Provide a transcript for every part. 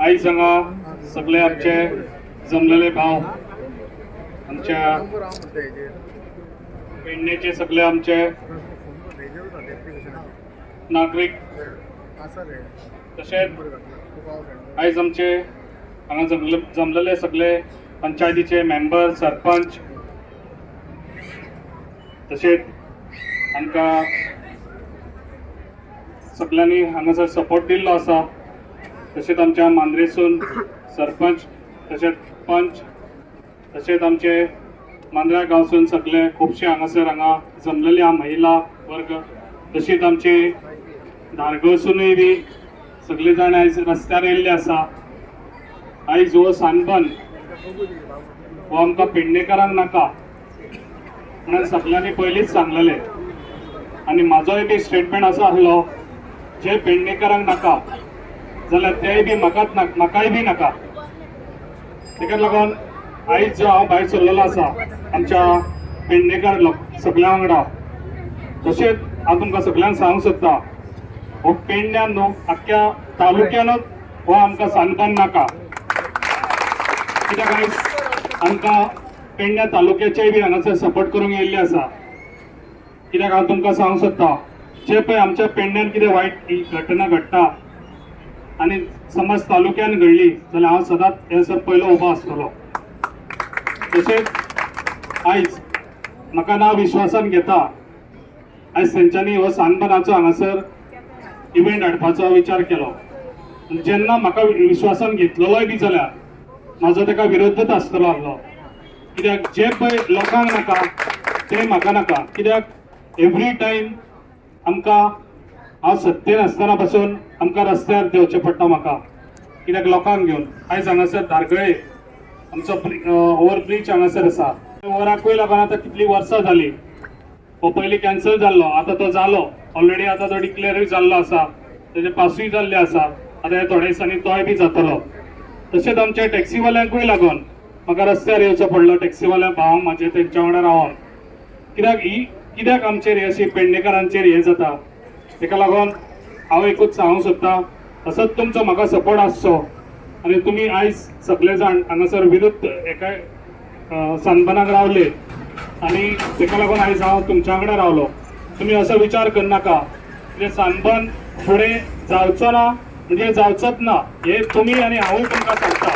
आयज हांगा सगळे आमचे जमलेले भाव आमच्या पेडणेचे सगळे आमचे नागरीक. तसेच आयज आमचे हांगा जमले जमलेले सगळे पंचायतीचे मेंबर सरपंच. तशेंच आमकां सगळ्यांनी हांगासर सपोर्ट दिल्लो आसा तशेंच आमच्या मांद्रेसून सरपंच तशेंच पंच तशेंच आमचे मांद्रा गांवसून सगळे खुबशे हांगासर हांगा जमलेले आहा महिला वर्ग. तशीच आमची धारगळसूनय बी सगळे जाण आयज रस्त्यार येयल्ले आसा आयज हो सानबन हो आमकां पेडणेकारांक नाका म्हणून सगळ्यांनी पयलींच सांगलेले. आनी म्हाजोय बी स्टेटमेंट असो आसलो जे पेडणेकारांक नाका जाल्यार तेय बी म्हाकाच नाका म्हाकाय बी नाका. तेका लागून आयज जो हांव भायर सरलेलो आसा आमच्या पेडणेकार लोक सगळ्यां वांगडा. तशेंच हांव तुमकां सगळ्यांक सांगूंक सोदता हो पेडण्यान न्हू आख्ख्या तालुक्यानूच हो आमकां सानपान नाका. कित्याक आयज आमकां पेडण्या तालुक्याचेय बी हांगासर सपोर्ट करूंक येयल्ले आसा. कित्याक हांव तुमकां सांगूंक सोदता जे पळय आमच्या पेडण्यान कितें वायट ही घटना घडटा आनी समज तालुक्यान घडली जाल्यार हांव सदांच हेसर पयलो उबो आसतलो तशेंच आयज म्हाका नांव विश्वासान घेता. आयज तेंच्यांनी हो सानपणाचो हांगासर इव्हेंट हाडपाचो विचार केलो. जेन्ना म्हाका विश्वासान घेतलेलोय बी जाल्यार म्हाजो ताका विरोधच आसतलो आसलो कित्याक जे पळय लोकांक नाका ते म्हाका नाका. कित्याक एवरी टायम आमकां हांव सत्तेन आसतना पासून आमकां रस्त्यार देंवचें पडटा म्हाका. कित्याक लोकांक घेवन. आयज हांगासर धारगळे आमचो ओवर ब्रिज हांगासर आसा. ओवराकूय लागून आतां कितलीं वर्सां जालीं. हो पयलीं कॅन्सल जाल्लो. आतां तो जालो. ऑलरेडी आतां तो डिक्लेरूय जाल्लो आसा. तेजे पासूय जाल्ले आसा. आतां हे थोड्या दिसांनी तोय बी जातलो. तशेंच आमच्या टॅक्सीवाल्यांकूय लागून म्हाका रस्त्यार येवचो पडलो. टॅक्सीवाल्या भावांक म्हाजे तेंच्या वांगडा रावोन. कित्याक ही कित्याक आमचेर अशी पेडणेकारांचेर हे जाता? तेका लागून हांव एकूच सांगूंक सोदतां असोच तुमचो म्हाका सपोर्ट आसचो आनी तुमी आयज सगळे जाण हांगासर विरुद्ध एका अ, रावले. आनी तेका लागून आयज हांव तुमच्या वांगडा रावलो. तुमी असो विचार करनाका म्हणजे सानपण फुडें जावचो ना म्हणजे जावचोच ना हे तुमी आनी हांवूय तुमकां सांगता.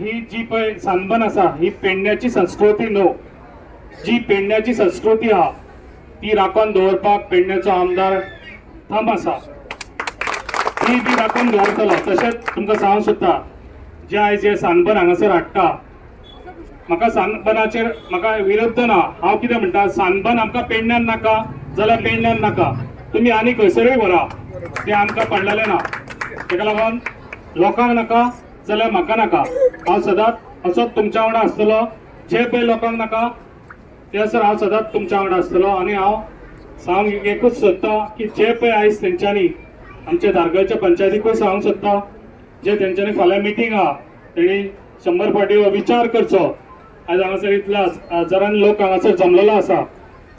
ही जी पळय सानपण आसा ही पेडण्याची संस्कृती न्हू जी पेडण्याची संस्कृती आहा ती राखून दवरपाक पेडण्याचो आमदार थम आसा ती बी राखून दवरतलो तशेंच तुमकां सांगूंक सोदता जे आयज हे सानपण हांगासर हाडटा म्हाका सानपणाचेर म्हाका विरोध ना हांव कितें म्हणटा सानपण आमकां पेडण्यान नाका जाल्यार पेडण्यान नाका. तुमी आनी खंयसरूय व्हरा तें आमकां पडलेलें ना. तेका लागून लोकांक नाका जाल्यार म्हाका नाका. हांव सदांच असोच तुमच्या वांगडा आसतलो जे पळय लोकांक नाका ते सर हांव सदांच तुमच्या वांगडा आसतलो आनी हांव सांग एकूच सोदता की जे पळय आयज तेंच्यांनी आमच्या धारगळच्या पंचायतीकूय सांगूंक सोदता जे तेंच्यांनी फाल्यां मिटींग आहा तेणी शंबर फावटी हो विचार करचो. आयज हांगासर इतल्या हजारान लोक हांगासर जमलेलो आसा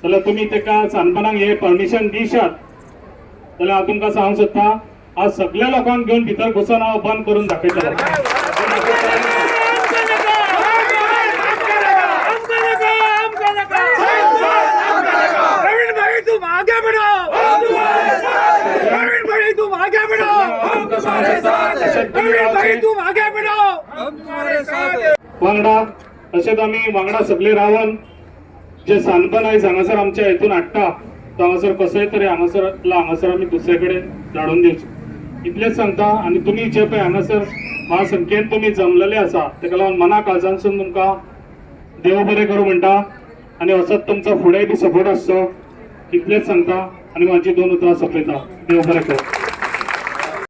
जाल्यार तुमी ताका सानपणाक हे परमिशन दिशात? जाल्यार हांव तुमकां सांगूंक सोदता हांव सगळ्या लोकांक घेवन भितर घुसून हांव बंद करून दाखयतलो वांगडा तशेंच आमी वांगडा सगळे रावन जे सानपण आयज हांगासर आमच्या हेतून हाडटा तो हांगासर कसोय तरी हांगासर हांगासर आमी दुसरे कडेन धाडून दिवचे इतलेंच सांगता आनी तुमी जे पळय हांगासर महासंख्येन तुमी जमलेले आसा तेका लागून मना काळजानसून तुमकां देव बरें करूं म्हणटा आनी असोच तुमचो फुडेंय बी सपोर्ट आसचो इतलेंच सांगता आनी म्हाजी दोन उतरां सोंपयता देव बरें करूं.